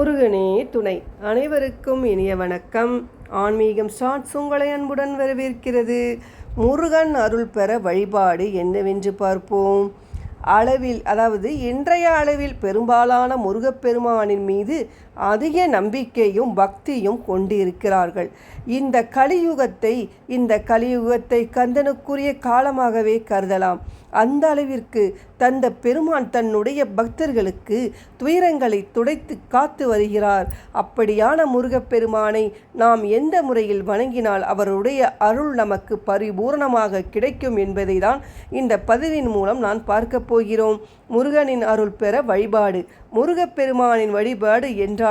முருகனே துணை. அனைவருக்கும் இனிய வணக்கம். ஆன்மீகம் ஷார்ட்ஸ் உங்களை அன்புடன் வரவேற்கிறது. முருகன் அருள் பெற வழிபாடு என்னவென்று பார்ப்போம். அளவில் அதாவது இன்றைய அளவில் பெரும்பாலான முருகப்பெருமானின் மீது அதிக நம்பிக்கையும் பக்தியும் கொண்டிருக்கிறார்கள். இந்த கலியுகத்தை இந்த கலியுகத்தை கந்தனுக்குரிய காலமாகவே கருதலாம். அந்த அளவிற்கு தந்த பெருமான் தன்னுடைய பக்தர்களுக்கு துயரங்களை துடைத்து காத்து வருகிறார். அப்படியான முருகப்பெருமானை நாம் எந்த முறையில் வணங்கினால் அவருடைய அருள் நமக்கு பரிபூரணமாக கிடைக்கும் என்பதை தான் இந்த பதிவின் மூலம் நான் பார்க்க போகிறோம். முருகனின் அருள் பெற வழிபாடு. முருகப்பெருமானின் வழிபாடு என்றால்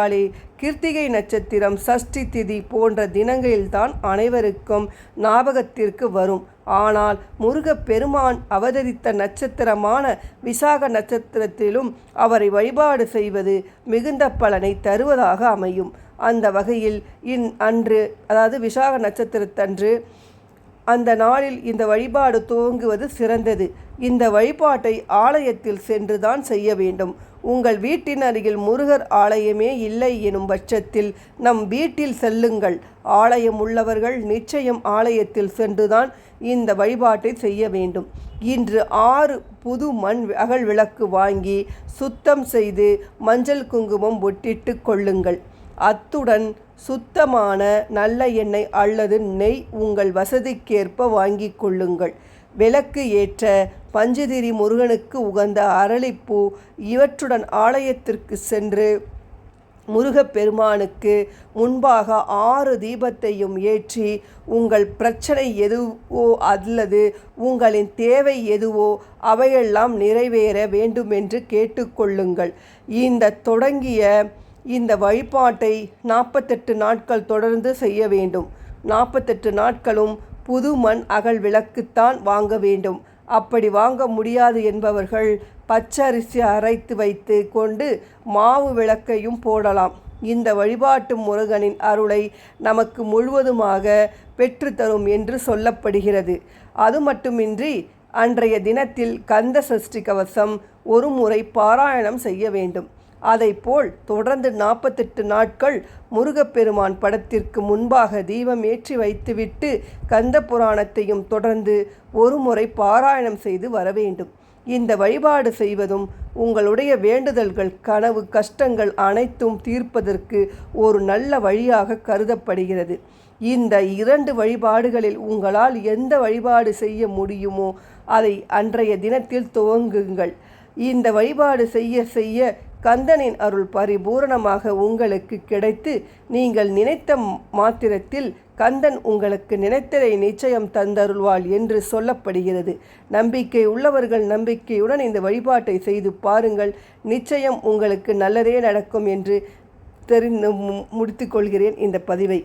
கிருத்திகை நட்சத்திரம் சஷ்டி திதி போன்ற தினங்களில்தான் அனைவருக்கும் ஞாபகத்திற்கு வரும். ஆனால் முருகப்பெருமான் அவதரித்த நட்சத்திரமான விசாக நட்சத்திரத்திலும் அவரை வழிபாடு செய்வது மிகுந்த பலனை தருவதாக அமையும். அந்த வகையில் இன் அன்று அதாவது விசாக நட்சத்திரத்தன்று அந்த நாளில் இந்த வழிபாடு துவங்குவது சிறந்தது. இந்த வழிபாட்டை ஆலயத்தில் சென்றுதான் செய்ய வேண்டும். உங்கள் வீட்டின் அருகில் முருகர் ஆலயமே இல்லை எனும் பட்சத்தில் நம் வீட்டில் செல்லுங்கள். ஆலயம் உள்ளவர்கள் நிச்சயம் ஆலயத்தில் சென்றுதான் இந்த வழிபாட்டை செய்ய வேண்டும். இன்று ஆறு புது மண் அகல் விளக்கு வாங்கி சுத்தம் செய்து மஞ்சள் குங்குமம் ஒட்டிட்டு கொள்ளுங்கள். அத்துடன் சுத்தமான நல்ல எண்ணெய் அல்லது நெய் உங்கள் வசதிக்கேற்ப வாங்கி கொள்ளுங்கள். விளக்கு ஏற்ற பஞ்சதிரி முருகனுக்கு உகந்த அரளிப்பூ இவற்றுடன் ஆலயத்திற்கு சென்று முருகப்பெருமானுக்கு முன்பாக ஆறு தீபத்தையும் ஏற்றி உங்கள் பிரச்சனை எதுவோ அல்லது உங்களின் தேவை எதுவோ அவையெல்லாம் நிறைவேற வேண்டுமென்று கேட்டுக்கொள்ளுங்கள் இந்த தொடங்கிய இந்த வழிபாட்டை நாற்பத்தெட்டு நாட்கள் தொடர்ந்து செய்ய வேண்டும். நாற்பத்தெட்டு நாட்களும் புது மண் அகல் விளக்குத்தான் வாங்க வேண்டும். அப்படி வாங்க முடியாது என்பவர்கள் பச்சரிசி அரைத்து வைத்து கொண்டு மாவு விளக்கையும் போடலாம். இந்த வழிபாட்டு முருகனின் அருளை நமக்கு முழுவதுமாக பெற்றுத்தரும் என்று சொல்லப்படுகிறது. அது மட்டுமின்றி அன்றைய தினத்தில் கந்த சஷ்டி கவசம் ஒரு முறை பாராயணம் செய்ய வேண்டும். அதைப்போல் தொடர்ந்து நாற்பத்தெட்டு நாட்கள் முருகப்பெருமான் படத்திற்கு முன்பாக தீபம் ஏற்றி வைத்துவிட்டு கந்த புராணத்தையும் தொடர்ந்து ஒரு முறை பாராயணம் செய்து வர வேண்டும் இந்த வழிபாடு செய்வதும் உங்களுடைய வேண்டுதல்கள் கனவு கஷ்டங்கள் அனைத்தும் தீர்ப்பதற்கு ஒரு நல்ல வழியாக கருதப்படுகிறது. இந்த இரண்டு வழிபாடுகளில் உங்களால் எந்த வழிபாடு செய்ய முடியுமோ அதை அன்றைய தினத்தில் துவங்குங்கள். இந்த வழிபாடு செய்ய செய்ய கந்தனின் அருள் பரிபூரணமாக உங்களுக்கு கிடைத்து நீங்கள் நினைத்த மாத்திரத்தில் கந்தன் உங்களுக்கு நினைத்ததை நிச்சயம் தந்தருள்வாள் என்று சொல்லப்படுகிறது. நம்பிக்கை உள்ளவர்கள் நம்பிக்கையுடன் இந்த வழிபாட்டை செய்து பாருங்கள். நிச்சயம் உங்களுக்கு நல்லதே நடக்கும் என்று தெரிந்து முடித்துக்கொள்கிறேன் இந்த பதிவை.